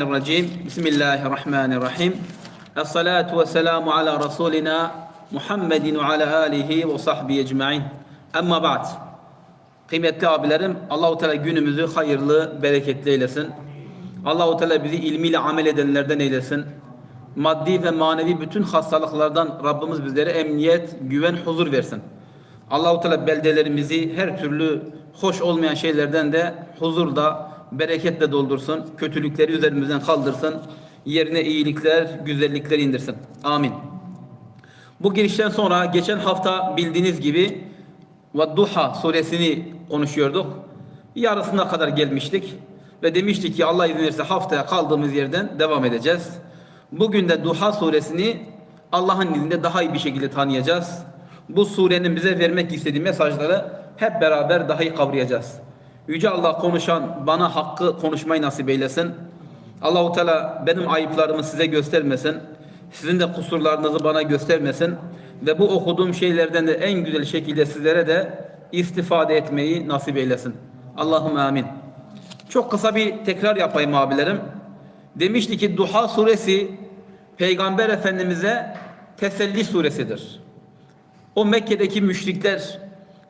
Bismillahirrahmanirrahim. Bismillahirrahmanirrahim. Esselatu ve selamu ala Resulina Muhammedin ve ala alihi ve sahbihi ecmain. Amma ba'd. Kıymetli abilerim, Allahu Teala günümüzü hayırlı, bereketli eylesin. Allahu Teala bizi ilmiyle amel edenlerden eylesin. Maddi ve manevi bütün hastalıklardan Rabbimiz bizlere emniyet, güven, huzur versin. Allahu Teala beldelerimizi her türlü hoş olmayan şeylerden de huzurda, bereketle doldursun. Kötülükleri üzerimizden kaldırsın. Yerine iyilikler, güzellikler indirsin. Amin. Bu girişten sonra geçen hafta bildiğiniz gibi Vadduha suresini konuşuyorduk. Yarısına kadar gelmiştik ve demiştik ki Allah izin verirse haftaya kaldığımız yerden devam edeceğiz. Bugün de Duha suresini Allah'ın izniyle daha iyi bir şekilde tanıyacağız. Bu surenin bize vermek istediği mesajları hep beraber daha iyi kavrayacağız. Yüce Allah konuşan bana hakkı konuşmayı nasip eylesin. Allahu Teala benim ayıplarımı size göstermesin. Sizin de kusurlarınızı bana göstermesin ve bu okuduğum şeylerden de en güzel şekilde sizlere de istifade etmeyi nasip eylesin. Allahum amin. Çok kısa bir tekrar yapayım abilerim. Demişti ki Duha suresi Peygamber Efendimiz'e teselli suresidir. O Mekke'deki müşrikler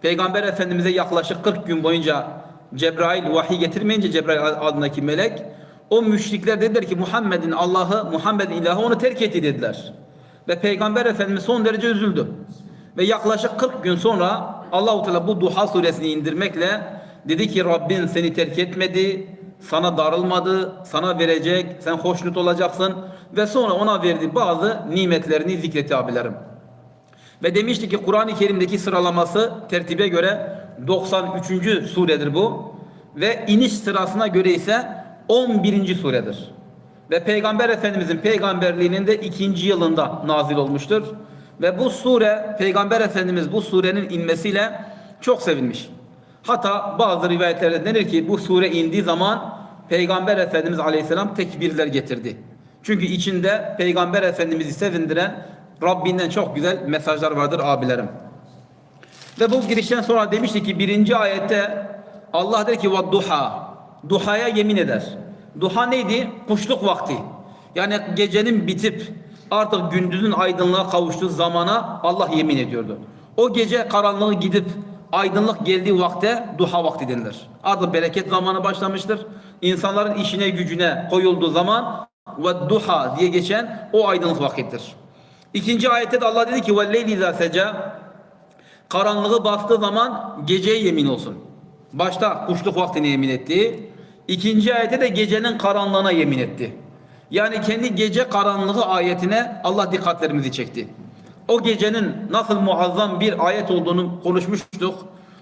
Peygamber Efendimiz'e yaklaşık 40 gün boyunca Cebrail vahiy getirmeyince Cebrail adındaki melek o müşrikler dediler ki Muhammed'in Allah'ı, Muhammed'in ilahı onu terk etti dediler. Ve Peygamber Efendimiz son derece üzüldü. Ve yaklaşık 40 gün sonra Allahu Teala bu Duha suresini indirmekle dedi ki Rabbin seni terk etmedi, sana darılmadı, sana verecek, sen hoşnut olacaksın ve sonra ona verdiği bazı nimetlerini zikretti abilerim. Ve demişti ki Kur'an-ı Kerim'deki sıralaması tertibe göre 93. suredir bu. Ve iniş sırasına göre ise 11. suredir. Ve Peygamber Efendimizin peygamberliğinin de ikinci yılında nazil olmuştur. Ve bu sure, Peygamber Efendimiz bu surenin inmesiyle çok sevinmiş. Hatta bazı rivayetlerde denir ki bu sure indiği zaman Peygamber Efendimiz Aleyhisselam tekbirler getirdi. Çünkü içinde Peygamber Efendimiz'i sevindiren Rabbinden çok güzel mesajlar vardır abilerim. Ve bu girişten sonra demişti ki birinci ayette Allah der ki ve duha. Duhaya yemin eder. Duha neydi? Kuşluk vakti. Yani gecenin bitip artık gündüzün aydınlığa kavuştuğu zamana Allah yemin ediyordu. O gece karanlığı gidip aydınlık geldiği vakte duha vakti denilir. Artık bereket zamanı başlamıştır. İnsanların işine gücüne koyulduğu zaman ve duha diye geçen o aydınlık vakittir. İkinci ayette de Allah dedi ki ve leyli seca Karanlığı bastığı zaman geceye yemin olsun. Başta kuşluk vaktine yemin etti. İkinci ayette de gecenin karanlığına yemin etti. Yani kendi gece karanlığı ayetine Allah dikkatlerimizi çekti. O gecenin nasıl muazzam bir ayet olduğunu konuşmuştuk.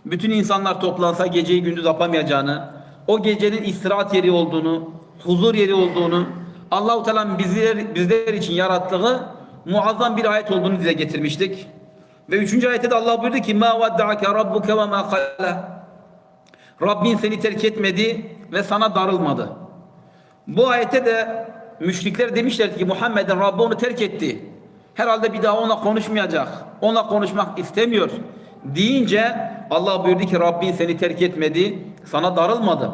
Bütün insanlar toplansa geceyi gündüz yapamayacağını, o gecenin istirahat yeri olduğunu, huzur yeri olduğunu, Allahu Teala'nın bizler, bizler için yarattığı muazzam bir ayet olduğunu dile getirmiştik. Ve üçüncü ayette de Allah buyurdu ki vadda'ake rabbuke ve ma kala. Rabbin seni terk etmedi ve sana darılmadı. Bu ayette de müşrikler demişler ki Muhammed'in Rabbi onu terk etti. Herhalde bir daha ona konuşmayacak. Ona konuşmak istemiyor. Deyince Allah buyurdu ki Rabbin seni terk etmedi, sana darılmadı.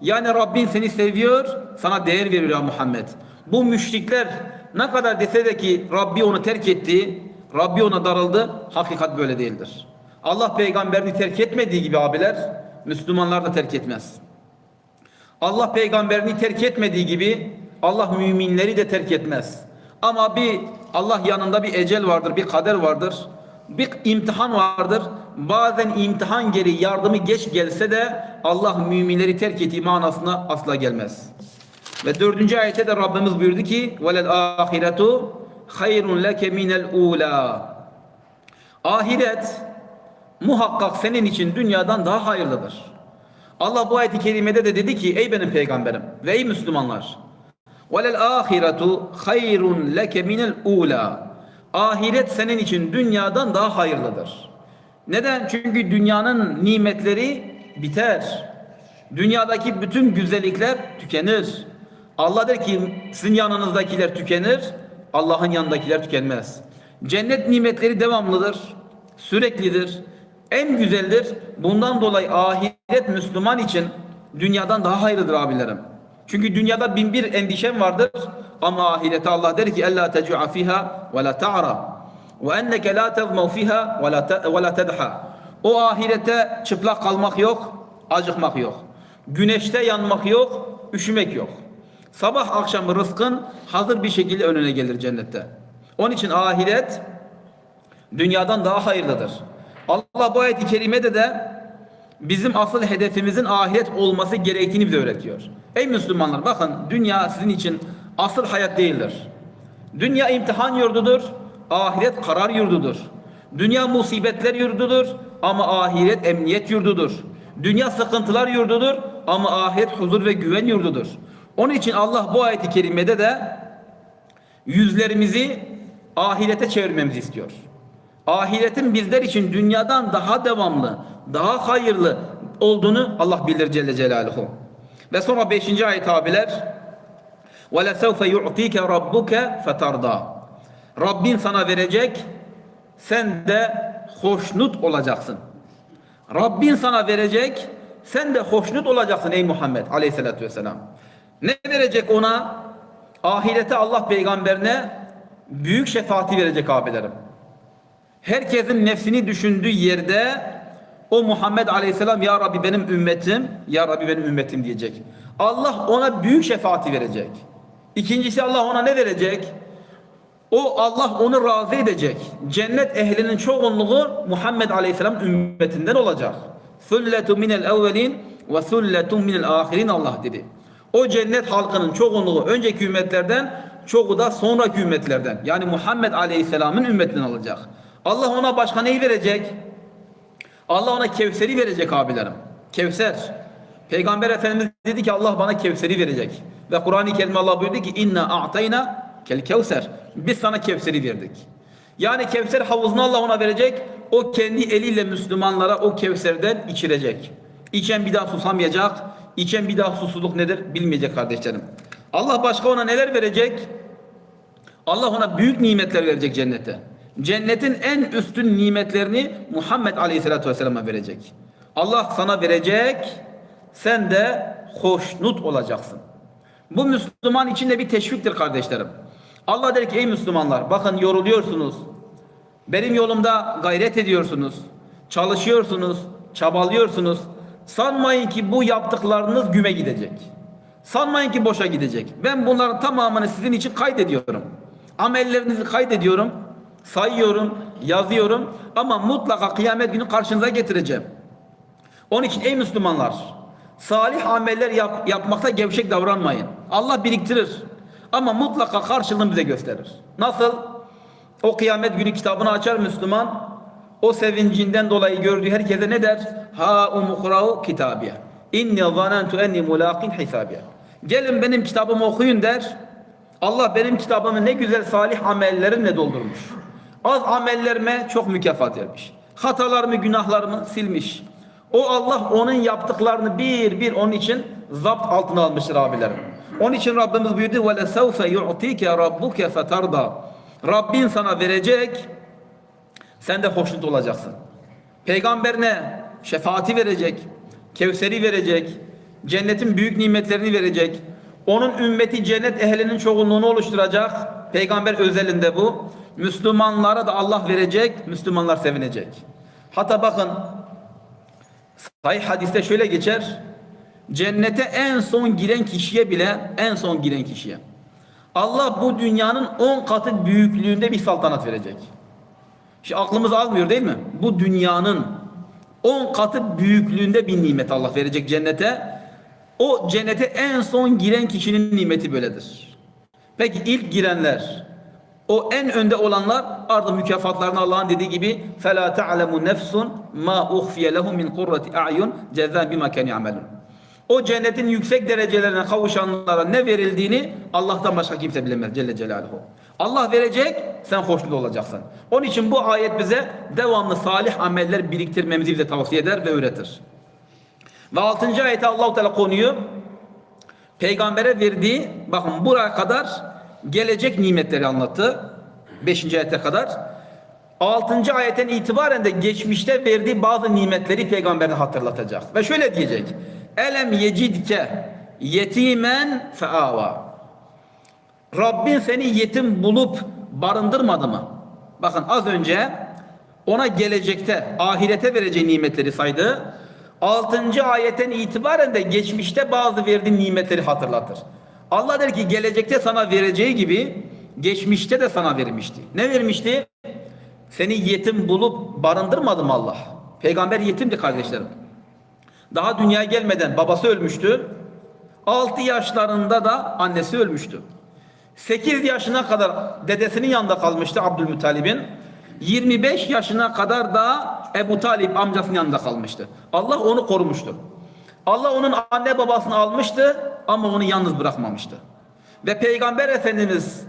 Yani Rabbin seni seviyor, sana değer veriyor Muhammed. Bu müşrikler ne kadar dese de ki Rabbi onu terk etti, Rabbi ona darıldı, hakikat böyle değildir. Allah peygamberini terk etmediği gibi abiler, Müslümanlar da terk etmez. Allah peygamberini terk etmediği gibi Allah müminleri de terk etmez. Ama bir Allah yanında bir ecel vardır, bir kader vardır. Bir imtihan vardır. Bazen imtihan geri yardımı geç gelse de Allah müminleri terk ettiği manasına asla gelmez. Ve dördüncü ayette de Rabbimiz buyurdu ki velel ahiretu hayrun leke minel ula. Ahiret muhakkak senin için dünyadan daha hayırlıdır. Allah bu ayeti kerimede de dedi ki ey benim peygamberim ve ey Müslümanlar velel ahiretu hayrun leke minel ula. Ahiret senin için dünyadan daha hayırlıdır. Neden? Çünkü dünyanın nimetleri biter. Dünyadaki bütün güzellikler tükenir. Allah der ki sizin yanınızdakiler tükenir, Allah'ın yanındakiler tükenmez. Cennet nimetleri devamlıdır, süreklidir, en güzeldir. Bundan dolayı ahiret Müslüman için dünyadan daha hayırlıdır abilerim. Çünkü dünyada bin bir endişen vardır ama ahirete Allah der ki ella tecu'a fiha ve la ta'ra ve enneke la tezmav fiha. O ahirete çıplak kalmak yok, acıkmak yok. Güneşte yanmak yok, üşümek yok. Sabah akşam rızkın hazır bir şekilde önüne gelir cennette. Onun için ahiret dünyadan daha hayırlıdır. Allah bu ayet-i kerimede de bizim asıl hedefimizin ahiret olması gerektiğini bize öğretiyor. Ey Müslümanlar bakın dünya sizin için asıl hayat değildir. Dünya imtihan yurdudur, ahiret karar yurdudur. Dünya musibetler yurdudur ama ahiret emniyet yurdudur. Dünya sıkıntılar yurdudur ama ahiret huzur ve güven yurdudur. Onun için Allah bu ayeti kerimede de yüzlerimizi ahirete çevirmemizi istiyor. Ahiretin bizler için dünyadan daha devamlı, daha hayırlı olduğunu Allah bilir Celle Celaluhu. Ve sonra 5. ayet abiler وَلَسَوْفَ يُعْطِيكَ رَبُّكَ فَتَرْضَى Rabbin sana verecek, sen de hoşnut olacaksın. Rabbin sana verecek, sen de hoşnut olacaksın ey Muhammed aleyhissalatü vesselam. Ne verecek ona? Ahirete Allah peygamberine büyük şefaati verecek abilerim. Herkesin nefsini düşündüğü yerde o Muhammed Aleyhisselam ya Rabbi benim ümmetim, ya Rabbi benim ümmetim diyecek. Allah ona büyük şefaati verecek. İkincisi Allah ona ne verecek? O Allah onu razı edecek. Cennet ehlinin çoğunluğu Muhammed Aleyhisselam ümmetinden olacak. Sülletu minel evvelin ve sülletun minel ahirin Allah dedi. O cennet halkının çoğunluğu önceki ümmetlerden, çoğu da sonraki ümmetlerden. Yani Muhammed Aleyhisselam'ın ümmetinden alacak. Allah ona başka neyi verecek? Allah ona Kevser'i verecek abilerim. Kevser. Peygamber Efendimiz dedi ki Allah bana Kevser'i verecek. Ve Kur'an-ı Kerim'de Allah buyurdu ki inna a'tayna kel kevser. Biz sana Kevser'i verdik. Yani Kevser havuzunu Allah ona verecek. O kendi eliyle Müslümanlara o Kevser'den içirecek. İçen bir daha susamayacak. İçen bir daha susuzluk nedir bilmeyecek kardeşlerim. Allah başka ona neler verecek? Allah ona büyük nimetler verecek cennete. Cennetin en üstün nimetlerini Muhammed Aleyhisselatü Vesselam'a verecek. Allah sana verecek, sen de hoşnut olacaksın. Bu Müslüman için de bir teşviktir kardeşlerim. Allah der ki ey Müslümanlar bakın yoruluyorsunuz. Benim yolumda gayret ediyorsunuz. Çalışıyorsunuz, çabalıyorsunuz. Sanmayın ki bu yaptıklarınız güme gidecek. Sanmayın ki boşa gidecek. Ben bunların tamamını sizin için kaydediyorum. Amellerinizi kaydediyorum, sayıyorum, yazıyorum ama mutlaka kıyamet günü karşınıza getireceğim. Onun için ey Müslümanlar, salih ameller yap- yapmakta gevşek davranmayın. Allah biriktirir ama mutlaka karşılığını bize gösterir. Nasıl? O kıyamet günü kitabını açar Müslüman, o sevincinden dolayı gördüğü herkese ne der? Ha umukra'u kitabiye. İnni zanentu enni mulaqin hisabiye. Gelin benim kitabımı okuyun der. Allah benim kitabımı ne güzel salih amellerimle doldurmuş. Az amellerime çok mükafat vermiş. Hatalarımı, günahlarımı silmiş. O Allah onun yaptıklarını bir bir onun için zapt altına almıştır abilerim. Onun için Rabbimiz buyurdu ve lesevfe yu'tike rabbuke fetarda. Rabbin sana verecek, sen de hoşnut olacaksın. Peygamberine şefaati verecek, Kevser'i verecek, cennetin büyük nimetlerini verecek. Onun ümmeti cennet ehlinin çoğunluğunu oluşturacak. Peygamber özelinde bu. Müslümanlara da Allah verecek, Müslümanlar sevinecek. Hatta bakın sahih hadiste şöyle geçer. Cennete en son giren kişiye bile en son giren kişiye. Allah bu dünyanın on katı büyüklüğünde bir saltanat verecek. Şimdi aklımız almıyor değil mi? Bu dünyanın on katı büyüklüğünde bir nimet Allah verecek cennete. O cennete en son giren kişinin nimeti böyledir. Peki ilk girenler, o en önde olanlar ardı mükafatlarını Allah'ın dediği gibi فَلَا تَعْلَمُ نَفْسٌ مَا اُخْفِيَ لَهُ مِنْ قُرَّةِ اَعْيُنْ جَذَّا بِمَا كَنْ يَعْمَلُونَ o cennetin yüksek derecelerine kavuşanlara ne verildiğini Allah'tan başka kimse bilemez Celle Celaluhu. Allah verecek, sen hoşnut olacaksın. Onun için bu ayet bize devamlı salih ameller biriktirmemizi bize tavsiye eder ve öğretir. Ve 6. ayette Allah-u Teala konuyu peygambere verdiği bakın buraya kadar gelecek nimetleri anlattı. 5. ayete kadar. 6. ayetten itibaren de geçmişte verdiği bazı nimetleri peygamberine hatırlatacak. Ve şöyle diyecek. Elem yecidke yetimen feava. Rabbin seni yetim bulup barındırmadı mı? Bakın az önce ona gelecekte, ahirete vereceği nimetleri saydı. 6. ayetten itibaren de geçmişte bazı verdiği nimetleri hatırlatır. Allah der ki gelecekte sana vereceği gibi geçmişte de sana vermişti. Ne vermişti? Seni yetim bulup barındırmadı mı Allah? Peygamber yetimdi kardeşlerim. Daha dünyaya gelmeden babası ölmüştü. 6 yaşlarında da annesi ölmüştü. 8 yaşına kadar dedesinin yanında kalmıştı Abdülmuttalib'in. 25 yaşına kadar da Ebu Talip amcasının yanında kalmıştı. Allah onu korumuştu. Allah onun anne babasını almıştı ama onu yalnız bırakmamıştı. Ve Peygamber Efendimiz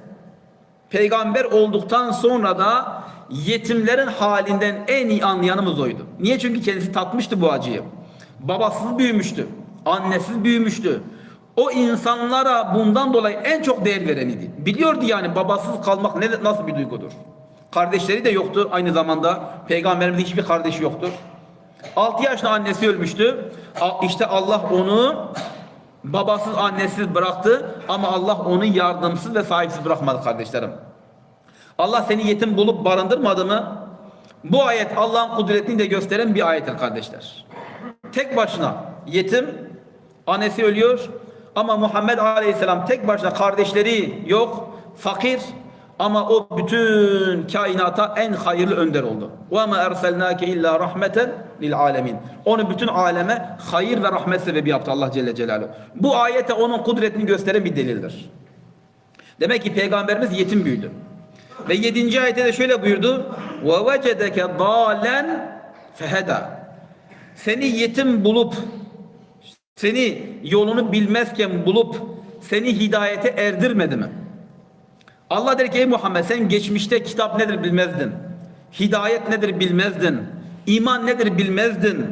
peygamber olduktan sonra da yetimlerin halinden en iyi anlayanımız oydu. Niye? Çünkü kendisi tatmıştı bu acıyı. Babasız büyümüştü. Annesiz büyümüştü. O insanlara bundan dolayı en çok değer vereniydi. Biliyordu yani babasız kalmak ne, nasıl bir duygudur. Kardeşleri de yoktu aynı zamanda. Peygamberimizin hiçbir kardeşi yoktur. 6 yaşında annesi ölmüştü. İşte Allah onu babasız annesiz bıraktı ama Allah onu yardımsız ve sahipsiz bırakmadı kardeşlerim. Allah seni yetim bulup barındırmadı mı? Bu ayet Allah'ın kudretini de gösteren bir ayettir kardeşler tek başına yetim, annesi ölüyor ama Muhammed Aleyhisselam tek başına kardeşleri yok, fakir ama o bütün kainata en hayırlı önder oldu. Ve ma erselnake illa rahmeten lil alemin. Onu bütün aleme hayır ve rahmet sebebi yaptı Allah Celle Celaluhu. Bu ayete onun kudretini gösteren bir delildir. Demek ki peygamberimiz yetim büyüdü. Ve 7. ayette de şöyle buyurdu. Ve vecedeke dalen feheda. Seni yetim bulup, seni yolunu bilmezken bulup, seni hidayete erdirmedi mi? Allah der ki ey Muhammed sen geçmişte kitap nedir bilmezdin. Hidayet nedir bilmezdin. İman nedir bilmezdin.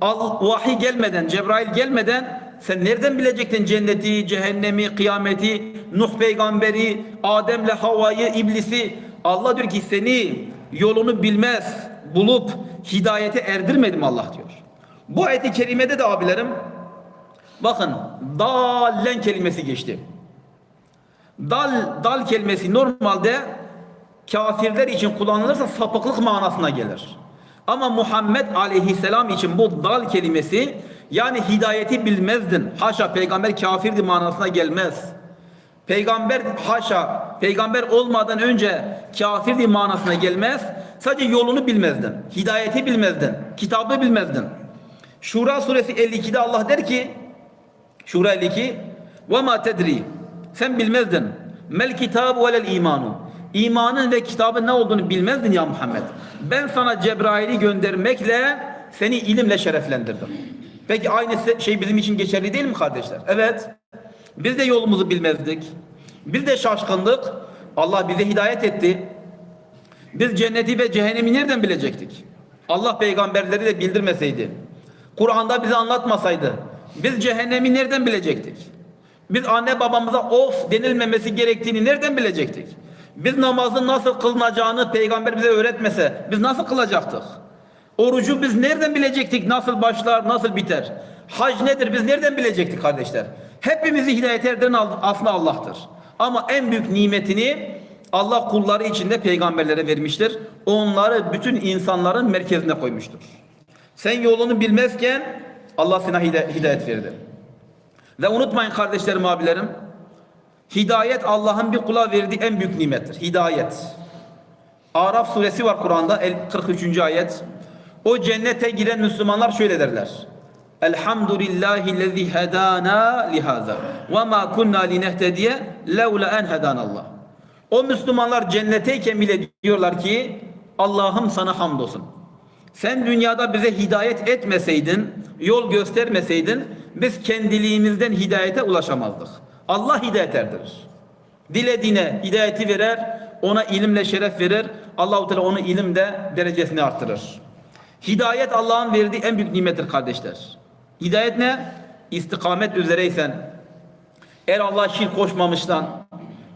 Al, vahiy gelmeden, Cebrail gelmeden sen nereden bilecektin cenneti, cehennemi, kıyameti, Nuh peygamberi, Adem'le Havva'yı, iblisi. Allah diyor ki seni yolunu bilmez, bulup hidayete erdirmedim Allah diyor. Bu ayeti kerimede de abilerim bakın dallen kelimesi geçti. Dal, dal kelimesi normalde kafirler için kullanılırsa sapıklık manasına gelir. Ama Muhammed aleyhisselam için bu dal kelimesi yani hidayeti bilmezdin. Haşa peygamber kafirdi manasına gelmez. Peygamber haşa peygamber olmadan önce kafirdi manasına gelmez. Sadece yolunu bilmezdin. Hidayeti bilmezdin. Kitabı bilmezdin. Şura suresi 52'de Allah der ki Şura 52 ve ma tedri sen bilmezdin. Mel kitabu velel imanu. İmanın ve kitabın ne olduğunu bilmezdin ya Muhammed. Ben sana Cebrail'i göndermekle seni ilimle şereflendirdim. Peki aynı şey bizim için geçerli değil mi kardeşler? Evet. Biz de yolumuzu bilmezdik. Biz de şaşkındık. Allah bize hidayet etti. Biz cenneti ve cehennemi nereden bilecektik? Allah peygamberleri de bildirmeseydi. Kur'an'da bize anlatmasaydı. Biz cehennemi nereden bilecektik? Biz anne babamıza of denilmemesi gerektiğini nereden bilecektik? Biz namazın nasıl kılınacağını peygamber bize öğretmese biz nasıl kılacaktık? Orucu biz nereden bilecektik nasıl başlar nasıl biter? Hac nedir biz nereden bilecektik kardeşler? Hepimizi hidayet eden aslında Allah'tır. Ama en büyük nimetini Allah kulları içinde peygamberlere vermiştir. Onları bütün insanların merkezine koymuştur. Sen yolunu bilmezken Allah sana hidayet verdi. Ve unutmayın kardeşlerim abilerim. Hidayet Allah'ın bir kula verdiği en büyük nimettir. Hidayet. Araf suresi var Kur'an'da 43. ayet. O cennete giren Müslümanlar şöyle derler. Elhamdülillahi lezi hedana lihaza ve ma kunna linehtediye levla en hedanallah. O Müslümanlar cennetteyken bile diyorlar ki Allah'ım sana hamdolsun. Sen dünyada bize hidayet etmeseydin, yol göstermeseydin biz kendiliğimizden hidayete ulaşamazdık. Allah hidayet erdirir. Dilediğine hidayeti verer, ona ilimle şeref verir. Allahu Teala onu ilimde derecesini artırır. Hidayet Allah'ın verdiği en büyük nimettir kardeşler. Hidayet ne? İstikamet üzereysen, eğer Allah şirk koşmamışsan,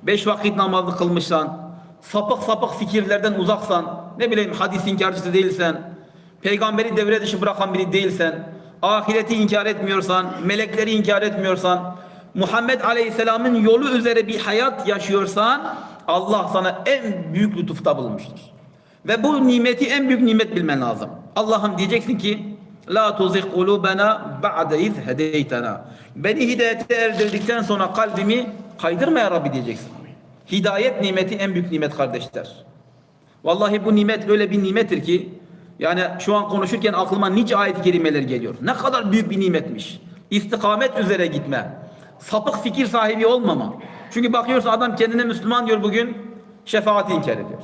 beş vakit namazı kılmışsan, sapık sapık fikirlerden uzaksan, ne bileyim hadis inkarcısı değilsen, peygamberi devre dışı bırakan biri değilsen, ahireti inkar etmiyorsan, melekleri inkar etmiyorsan, Muhammed Aleyhisselam'ın yolu üzere bir hayat yaşıyorsan Allah sana en büyük lütufta bulmuştur. Ve bu nimeti en büyük nimet bilmen lazım. Allah'ım diyeceksin ki La tuzigh kulubena ba'de iz hedeytena. Beni hidayete erdirdikten sonra kalbimi kaydırma ya Rabbi diyeceksin. Hidayet nimeti en büyük nimet kardeşler. Vallahi bu nimet öyle bir nimettir ki yani şu an konuşurken aklıma nice ayet-i kerimeler geliyor. Ne kadar büyük bir nimetmiş. İstikamet üzere gitme. Sapık fikir sahibi olmama. Çünkü bakıyorsun adam kendine Müslüman diyor bugün şefaati inkar ediyor.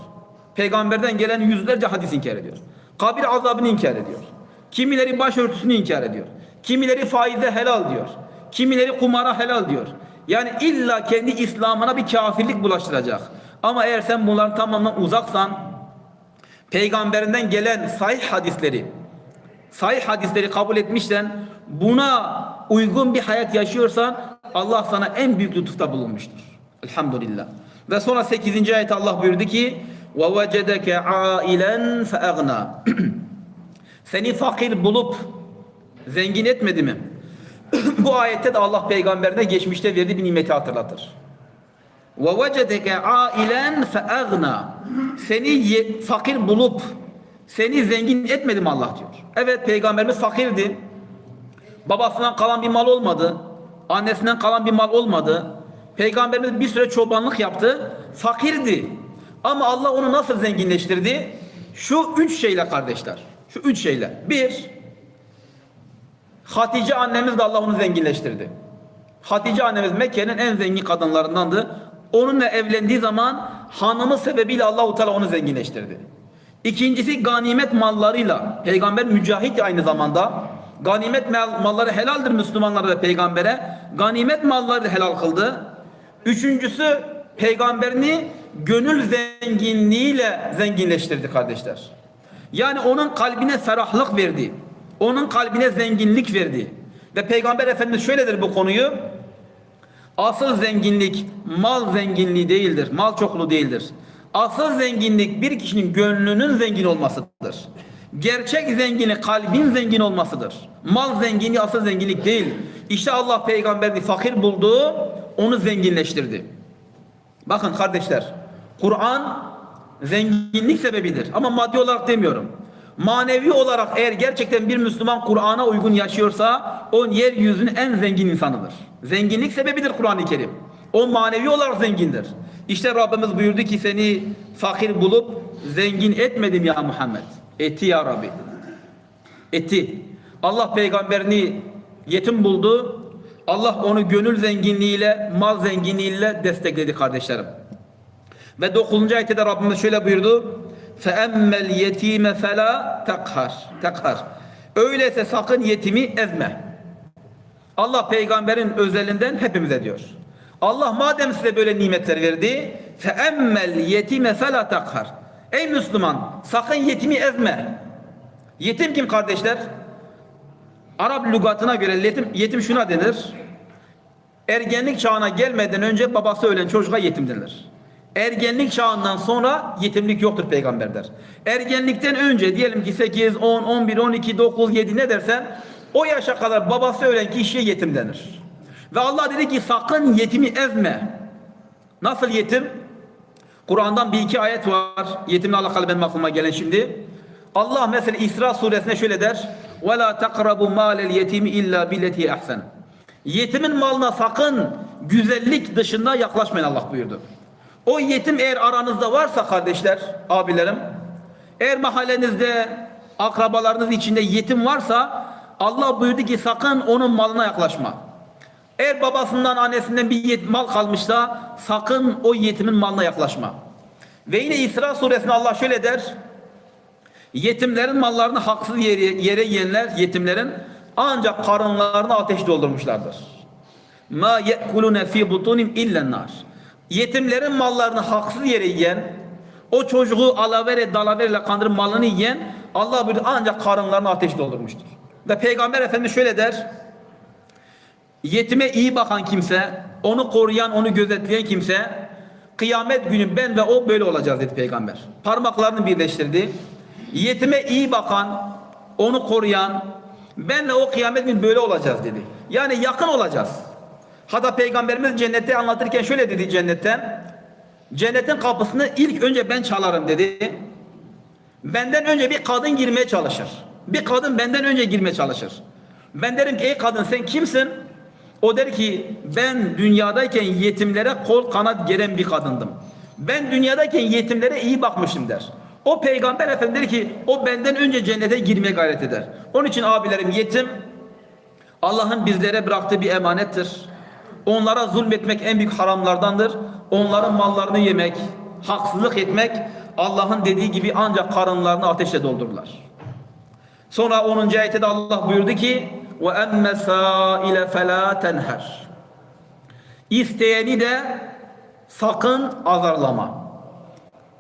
Peygamberden gelen yüzlerce hadis inkar ediyor. Kabir azabını inkar ediyor. Kimileri başörtüsünü inkar ediyor. Kimileri faize helal diyor. Kimileri kumara helal diyor. Yani illa kendi İslam'ına bir kafirlik bulaştıracak. Ama eğer sen bunların tamamen uzaksan, peygamberinden gelen sahih hadisleri, sahih hadisleri kabul etmişsen, buna uygun bir hayat yaşıyorsan, Allah sana en büyük lütufta bulunmuştur. Elhamdülillah. Ve sonra 8. ayet Allah buyurdu ki, وَوَجَدَكَ عَائِلًا فَأَغْنَى Seni fakir bulup zengin etmedi mi? Bu ayette de Allah peygamberine geçmişte verdiği bir nimeti hatırlatır. Ve vecedeke ailen fe agna. Seni fakir bulup seni zengin etmedi mi Allah diyor. Evet peygamberimiz fakirdi. Babasından kalan bir mal olmadı. Annesinden kalan bir mal olmadı. Peygamberimiz bir süre çobanlık yaptı. Fakirdi. Ama Allah onu nasıl zenginleştirdi? Şu üç şeyle kardeşler. Şu üç şeyle. Bir, Hatice annemiz de Allah onu zenginleştirdi. Hatice annemiz Mekke'nin en zengin kadınlarındandı. Onunla evlendiği zaman hanımı sebebiyle Allahu Teala onu zenginleştirdi. İkincisi ganimet mallarıyla. Peygamber mücahit aynı zamanda. Ganimet mal- malları helaldir Müslümanlara ve peygambere. Ganimet malları helal kıldı. Üçüncüsü peygamberini gönül zenginliğiyle zenginleştirdi kardeşler. Yani onun kalbine ferahlık verdi. Onun kalbine zenginlik verdi. Ve Peygamber Efendimiz şöyledir bu konuyu. Asıl zenginlik mal zenginliği değildir. Mal çokluğu değildir. Asıl zenginlik bir kişinin gönlünün zengin olmasıdır. Gerçek zenginlik kalbin zengin olmasıdır. Mal zenginliği asıl zenginlik değil. İşte Allah peygamberini fakir buldu, onu zenginleştirdi. Bakın kardeşler, Kur'an zenginlik sebebidir ama maddi olarak demiyorum. Manevi olarak eğer gerçekten bir Müslüman Kur'an'a uygun yaşıyorsa o yeryüzünün en zengin insanıdır. Zenginlik sebebidir Kur'an-ı Kerim. O manevi olarak zengindir. İşte Rabbimiz buyurdu ki seni fakir bulup zengin etmedim ya Muhammed. Etti ya Rabbi. Etti. Allah peygamberini yetim buldu. Allah onu gönül zenginliğiyle, mal zenginliğiyle destekledi kardeşlerim. Ve 9. ayette de Rabbimiz şöyle buyurdu fe emmel yetime fela takhar. Takhar. Öyleyse sakın yetimi ezme. Allah peygamberin özelinden hepimize diyor. Allah madem size böyle nimetler verdi fe emmel yetime fela takhar. Ey Müslüman sakın yetimi ezme. Yetim kim kardeşler? Arap lügatına göre yetim, yetim şuna denir. Ergenlik çağına gelmeden önce babası ölen çocuğa yetim denir. Ergenlik çağından sonra yetimlik yoktur peygamberler. Ergenlikten önce diyelim ki 8, 10, 11, 12, 9, 7 ne dersen o yaşa kadar babası ölen kişiye yetim denir. Ve Allah dedi ki sakın yetimi ezme. Nasıl yetim? Kur'an'dan bir iki ayet var. Yetimle alakalı benim aklıma gelen şimdi. Allah mesela İsra suresine şöyle der. وَلَا تَقْرَبُوا مَالَ الْيَتِيمِ اِلَّا بِالَّتِي اَحْسَنَ Yetimin malına sakın güzellik dışında yaklaşmayın Allah buyurdu. O yetim eğer aranızda varsa kardeşler, abilerim, eğer mahallenizde, akrabalarınız içinde yetim varsa Allah buyurdu ki sakın onun malına yaklaşma. Eğer babasından annesinden bir mal kalmışsa sakın o yetimin malına yaklaşma. Ve yine İsra suresinde Allah şöyle der. Yetimlerin mallarını haksız yere, yere yiyenler yetimlerin ancak karınlarını ateş doldurmuşlardır. Ma yekulune fi butunim illen nar. Yetimlerin mallarını haksız yere yiyen, o çocuğu alavere dalaverle kandırıp malını yiyen Allah buyuruyor ancak karınlarını ateş doldurmuştur. Ve Peygamber Efendimiz şöyle der. Yetime iyi bakan kimse, onu koruyan, onu gözetleyen kimse, kıyamet günü ben ve o böyle olacağız dedi peygamber. Parmaklarını birleştirdi. Yetime iyi bakan, onu koruyan, Benle o kıyamet günü böyle olacağız dedi. Yani yakın olacağız. Hatta Peygamberimiz cennette anlatırken şöyle dedi cennetten. Cennetin kapısını ilk önce ben çalarım dedi. Benden önce bir kadın girmeye çalışır. Bir kadın benden önce girmeye çalışır. Ben derim ki ey kadın sen kimsin? O der ki ben dünyadayken yetimlere kol kanat geren bir kadındım. Ben dünyadayken yetimlere iyi bakmışım der. O peygamber efendi der ki o benden önce cennete girmeye gayret eder. Onun için abilerim yetim Allah'ın bizlere bıraktığı bir emanettir. Onlara zulmetmek en büyük haramlardandır. Onların mallarını yemek, haksızlık etmek Allah'ın dediği gibi ancak karınlarını ateşle doldururlar. Sonra 10. ayette de Allah buyurdu ki emme saile fela tenher. İsteyeni de sakın azarlama.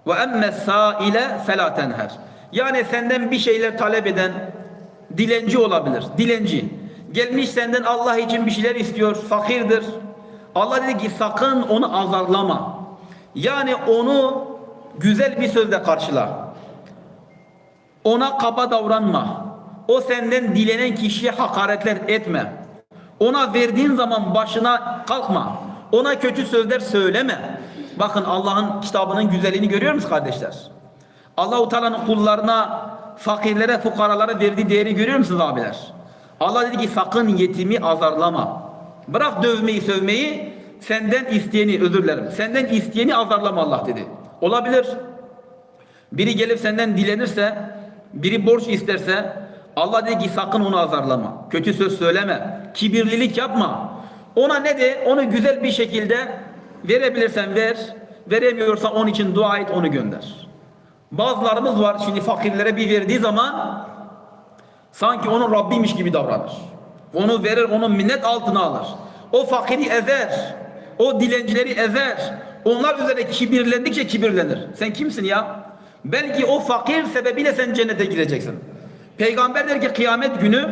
Emme saile fela tenher. Yani senden bir şeyler talep eden dilenci olabilir. Dilenci. Gelmiş senden Allah için bir şeyler istiyor. Fakirdir. Allah dedi ki sakın onu azarlama. Yani onu güzel bir sözle karşıla. Ona kaba davranma. O senden dilenen kişiye hakaretler etme. Ona verdiğin zaman başına kalkma. Ona kötü sözler söyleme. Bakın Allah'ın kitabının güzelliğini görüyor musunuz kardeşler? Allah-u Teala'nın kullarına, fakirlere, fukaralara verdiği değeri görüyor musunuz abiler? Allah dedi ki sakın yetimi azarlama. Bırak dövmeyi, sövmeyi. Senden isteyeni, özür dilerim. Senden isteyeni azarlama Allah dedi. Olabilir. Biri gelip senden dilenirse, biri borç isterse Allah dedi ki sakın onu azarlama. Kötü söz söyleme. Kibirlilik yapma. Ona ne de onu güzel bir şekilde verebilirsen ver. Veremiyorsan onun için dua et onu gönder. Bazılarımız var şimdi fakirlere bir verdiği zaman sanki onun Rabbiymiş gibi davranır. Onu verir, onun minnet altına alır. O fakiri ezer. O dilencileri ezer. Onlar üzerine kibirlendikçe kibirlenir. Sen kimsin ya? Belki o fakir sebebiyle sen cennete gireceksin. Peygamber der ki kıyamet günü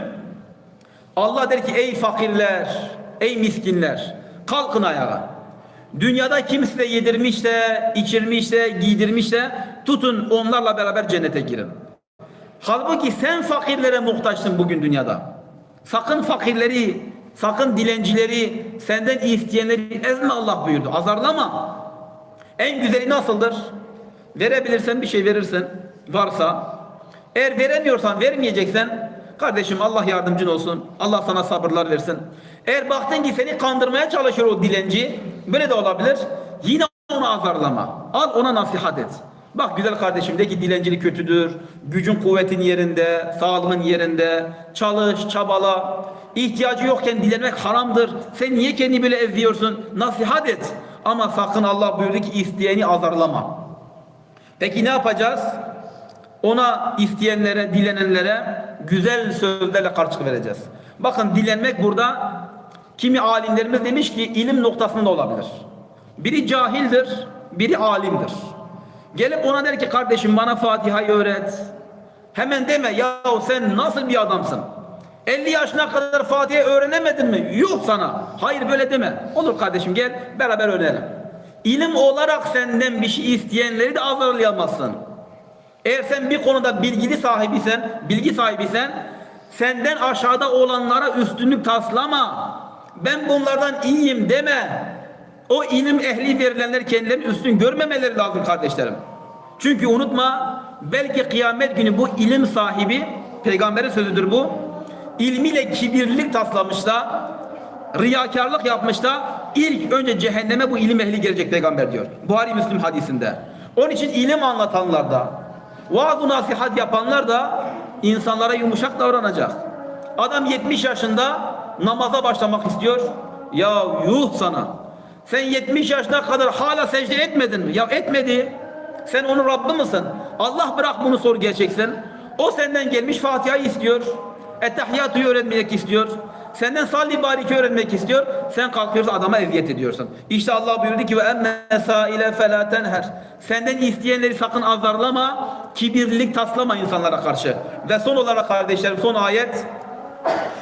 Allah der ki ey fakirler, ey miskinler kalkın ayağa. Dünyada kim size yedirmiş de, içirmiş de, giydirmiş de tutun onlarla beraber cennete girin. Halbuki sen fakirlere muhtaçsın bugün dünyada. Sakın fakirleri, sakın dilencileri, senden isteyenleri ezme Allah buyurdu. Azarlama. En güzeli nasıldır? Verebilirsen bir şey verirsin. Varsa. Eğer veremiyorsan, vermeyeceksen kardeşim Allah yardımcın olsun. Allah sana sabırlar versin. Eğer baktın ki seni kandırmaya çalışıyor o dilenci, böyle de olabilir. Yine onu azarlama. Al ona nasihat et. Bak güzel kardeşim de ki dilencilik kötüdür. Gücün kuvvetin yerinde, sağlığın yerinde. Çalış, çabala. İhtiyacı yokken dilenmek haramdır. Sen niye kendini böyle eziyorsun? Nasihat et. Ama sakın Allah buyurdu ki isteyeni azarlama. Peki ne yapacağız? Ona isteyenlere, dilenenlere güzel sözlerle karşılık vereceğiz. Bakın dilenmek burada kimi alimlerimiz demiş ki ilim noktasında olabilir. Biri cahildir, biri alimdir. Gelip ona der ki kardeşim bana Fatiha'yı öğret. Hemen deme ya sen nasıl bir adamsın? 50 yaşına kadar Fatiha öğrenemedin mi? Yok sana. Hayır böyle deme. Olur kardeşim gel beraber öğrenelim. İlim olarak senden bir şey isteyenleri de azarlayamazsın. Eğer sen bir konuda bilgili sahibisen, bilgi sahibisen senden aşağıda olanlara üstünlük taslama. Ben bunlardan iyiyim deme. O ilim ehli verilenler kendilerini üstün görmemeleri lazım kardeşlerim. Çünkü unutma belki kıyamet günü bu ilim sahibi peygamberin sözüdür bu. İlmiyle kibirlilik taslamış da riyakarlık yapmış da ilk önce cehenneme bu ilim ehli gelecek peygamber diyor. Buhari Müslim hadisinde. Onun için ilim anlatanlar da vaaz nasihat yapanlar da insanlara yumuşak davranacak. Adam 70 yaşında namaza başlamak istiyor. Ya yuh sana. Sen 70 yaşına kadar hala secde etmedin mi? Ya etmedi. Sen onun Rabbi mısın? Allah bırak bunu sor gerçeksen. O senden gelmiş Fatiha'yı istiyor. Ettehiyyatü'yü öğrenmek istiyor. Senden salli bariki öğrenmek istiyor. Sen kalkıyorsun adama eziyet ediyorsun. İşte Allah buyurdu ki ve emme saile fela tenher. Senden isteyenleri sakın azarlama. Kibirlilik taslama insanlara karşı. Ve son olarak kardeşlerim son ayet.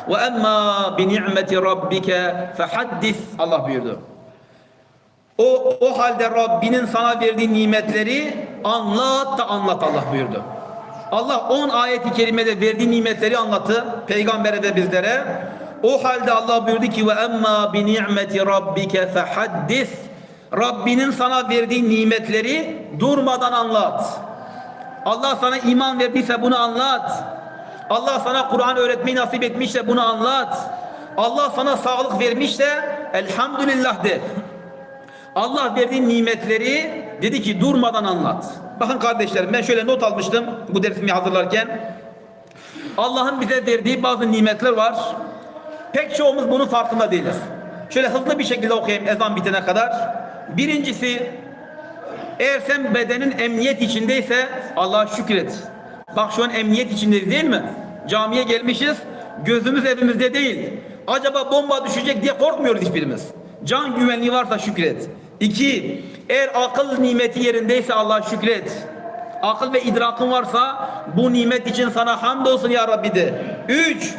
Ve emma bi ni'meti rabbike fehaddis. Allah buyurdu. O, o halde Rabbinin sana verdiği nimetleri anlat da anlat Allah buyurdu. Allah 10 ayeti kerimede verdiği nimetleri anlattı peygambere ve bizlere. O halde Allah buyurdu ki ve emma bi ni'meti rabbike fehaddis. Rabbinin sana verdiği nimetleri durmadan anlat. Allah sana iman verdiyse bunu anlat. Allah sana Kur'an öğretmeyi nasip etmişse bunu anlat. Allah sana sağlık vermişse elhamdülillah de. Allah verdiği nimetleri dedi ki durmadan anlat. Bakın kardeşlerim ben şöyle not almıştım bu dersimi hazırlarken. Allah'ın bize verdiği bazı nimetler var. Pek çoğumuz bunun farkında değiliz. Şöyle hızlı bir şekilde okuyayım ezan bitene kadar. Birincisi eğer sen bedenin emniyet içindeyse Allah'a şükret. Bak şu an emniyet içindeyiz değil mi? Camiye gelmişiz. Gözümüz evimizde değil. Acaba bomba düşecek diye korkmuyoruz hiçbirimiz. Can güvenliği varsa şükret. İki, eğer akıl nimeti yerindeyse Allah'a şükret. Akıl ve idrakın varsa bu nimet için sana hamdolsun ya Rabbi de. Üç,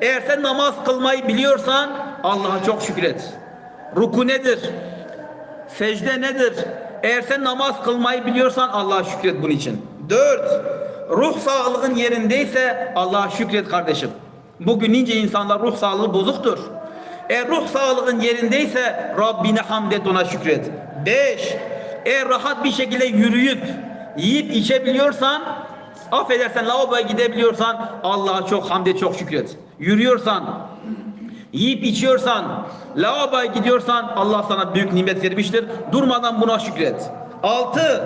eğer sen namaz kılmayı biliyorsan Allah'a çok şükret. Ruku nedir? Secde nedir? Eğer sen namaz kılmayı biliyorsan Allah'a şükret bunun için. Dört, ruh sağlığın yerindeyse Allah'a şükret kardeşim. Bugün nice insanlar ruh sağlığı bozuktur. Eğer ruh sağlığın yerindeyse Rabbine hamd et ona şükret. Beş, eğer rahat bir şekilde yürüyüp yiyip içebiliyorsan affedersen lavaboya gidebiliyorsan Allah'a çok hamd et çok şükret. Yürüyorsan Yiyip içiyorsan, lavaboya gidiyorsan Allah sana büyük nimet vermiştir. Durmadan buna şükret. Altı,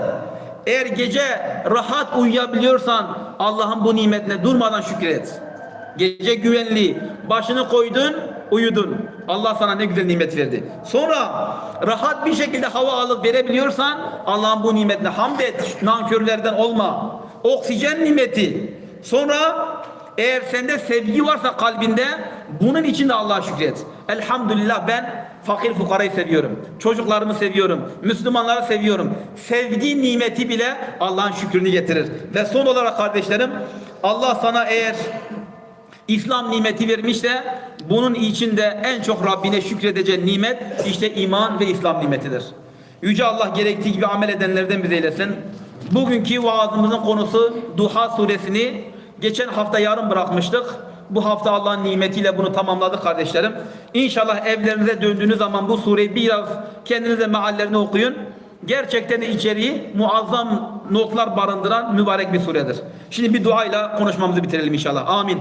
eğer gece rahat uyuyabiliyorsan Allah'ın bu nimetine durmadan şükret. Gece güvenli, başını koydun, uyudun. Allah sana ne güzel nimet verdi. Sonra rahat bir şekilde hava alıp verebiliyorsan Allah'ın bu nimetine hamd et. Nankörlerden olma. Oksijen nimeti. Sonra eğer sende sevgi varsa kalbinde bunun için de Allah'a şükret. Elhamdülillah ben fakir fukarayı seviyorum. Çocuklarımı seviyorum. Müslümanları seviyorum. Sevgi nimeti bile Allah'ın şükrünü getirir. Ve son olarak kardeşlerim Allah sana eğer İslam nimeti vermişse bunun içinde en çok Rabbine şükredeceğin nimet işte iman ve İslam nimetidir. Yüce Allah gerektiği gibi amel edenlerden bize eylesin. Bugünkü vaazımızın konusu Duha suresini geçen hafta yarım bırakmıştık. Bu hafta Allah'ın nimetiyle bunu tamamladık kardeşlerim. İnşallah evlerinize döndüğünüz zaman bu sureyi biraz kendinize meallerini okuyun. Gerçekten de içeriği muazzam notlar barındıran mübarek bir suredir. Şimdi bir duayla konuşmamızı bitirelim inşallah. Amin.